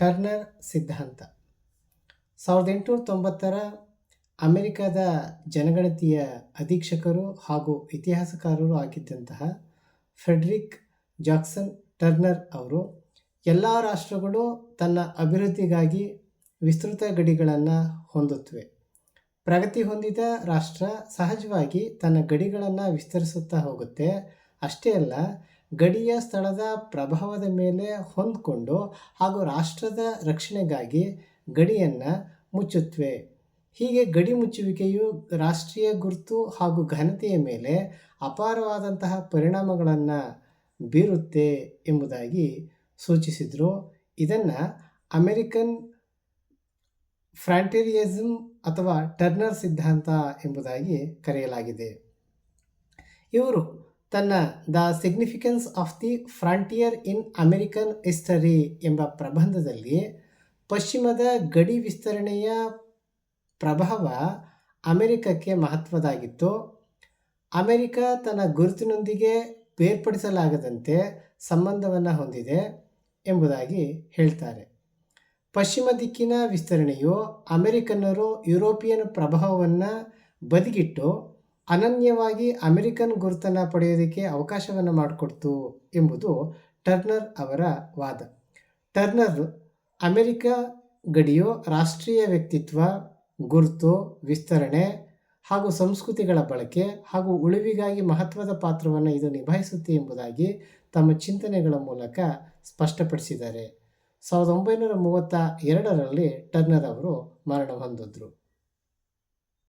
Turner ಸಿದ್ಧಾಂತ. ಸಾವಿರದ ಎಂಟುನೂರ ತೊಂಬತ್ತರ ಅಮೆರಿಕದ ಜನಗಣತಿಯ ಅಧೀಕ್ಷಕರು ಹಾಗೂ ಇತಿಹಾಸಕಾರರು ಆಗಿದ್ದಂತಹ ಫ್ರೆಡ್ರಿಕ್ ಜಾಕ್ಸನ್ ಟರ್ನರ್ ಅವರು ಎಲ್ಲ ರಾಷ್ಟ್ರಗಳು ತನ್ನ ಅಭಿವೃದ್ಧಿಗಾಗಿ ವಿಸ್ತೃತ ಗಡಿಗಳನ್ನು ಹೊಂದುತ್ತವೆ ಪ್ರಗತಿ ಹೊಂದಿದ ರಾಷ್ಟ್ರ ಸಹಜವಾಗಿ ತನ್ನ ಗಡಿಗಳನ್ನು ವಿಸ್ತರಿಸುತ್ತಾ ಹೋಗುತ್ತೆ. ಅಷ್ಟೇ ಅಲ್ಲ ಗಡಿಯ ಸ್ಥಳದ ಪ್ರಭಾವದ ಮೇಲೆ ಹೊಂದಿಕೊಂಡು ಹಾಗೂ ರಾಷ್ಟ್ರದ ರಕ್ಷಣೆಗಾಗಿ ಗಡಿಯನ್ನು ಮುಚ್ಚುತ್ತವೆ ಹೀಗೆ ಗಡಿ ಮುಚ್ಚುವಿಕೆಯು ರಾಷ್ಟ್ರೀಯ ಗುರುತು ಹಾಗೂ ಘನತೆಯ ಮೇಲೆ ಅಪಾರವಾದಂತಹ ಪರಿಣಾಮಗಳನ್ನು ಬೀರುತ್ತೆ ಎಂಬುದಾಗಿ ಸೂಚಿಸಿದರು. ಇದನ್ನು ಅಮೆರಿಕನ್ ಫ್ರಾಂಟೇರಿಯಸಮ್ ಅಥವಾ ಟರ್ನರ್ ಸಿದ್ಧಾಂತ ಎಂಬುದಾಗಿ ಕರೆಯಲಾಗಿದೆ. ಇವರು ತನ್ನ the significance of the frontier in American history ಎಂಬ ಪ್ರಬಂಧದಲ್ಲಿ ಪಶ್ಚಿಮದ ಗಡಿ ವಿಸ್ತರಣೆಯ ಪ್ರಭಾವ ಅಮೆರಿಕಕ್ಕೆ ಮಹತ್ವದಾಗಿತ್ತು. ಅಮೆರಿಕ ತನ್ನ ಗುರುತಿನೊಂದಿಗೆ ಬೇರ್ಪಡಿಸಲಾಗದಂತೆ ಸಂಬಂಧವನ್ನು ಹೊಂದಿದೆ ಎಂಬುದಾಗಿ ಹೇಳ್ತಾರೆ. ಪಶ್ಚಿಮ ದಿಕ್ಕಿನ ವಿಸ್ತರಣೆಯು ಅಮೆರಿಕನ್ನರು ಯುರೋಪಿಯನ್ ಪ್ರಭಾವವನ್ನು ಬದಿಗಿಟ್ಟು ಅನನ್ಯವಾಗಿ ಅಮೆರಿಕನ್ ಗುರುತನ್ನು ಪಡೆಯೋದಕ್ಕೆ ಅವಕಾಶವನ್ನು ಮಾಡಿಕೊಡ್ತು ಎಂಬುದು ಟರ್ನರ್ ಅವರ ವಾದ. ಟರ್ನರ್ ಅಮೆರಿಕ ಗಡಿಯು ರಾಷ್ಟ್ರೀಯ ವ್ಯಕ್ತಿತ್ವ, ಗುರುತು, ವಿಸ್ತರಣೆ ಹಾಗೂ ಸಂಸ್ಕೃತಿಗಳ ಬಳಕೆ ಹಾಗೂ ಉಳಿವಿಗಾಗಿ ಮಹತ್ವದ ಪಾತ್ರವನ್ನು ಇದು ನಿಭಾಯಿಸುತ್ತೆ ಎಂಬುದಾಗಿ ತಮ್ಮ ಚಿಂತನೆಗಳ ಮೂಲಕ ಸ್ಪಷ್ಟಪಡಿಸಿದ್ದಾರೆ. ಸಾವಿರದ ಒಂಬೈನೂರ ಮೂವತ್ತ ಎರಡರಲ್ಲಿ ಟರ್ನರ್ ಅವರು ಮರಣ ಹೊಂದಿದ್ರು.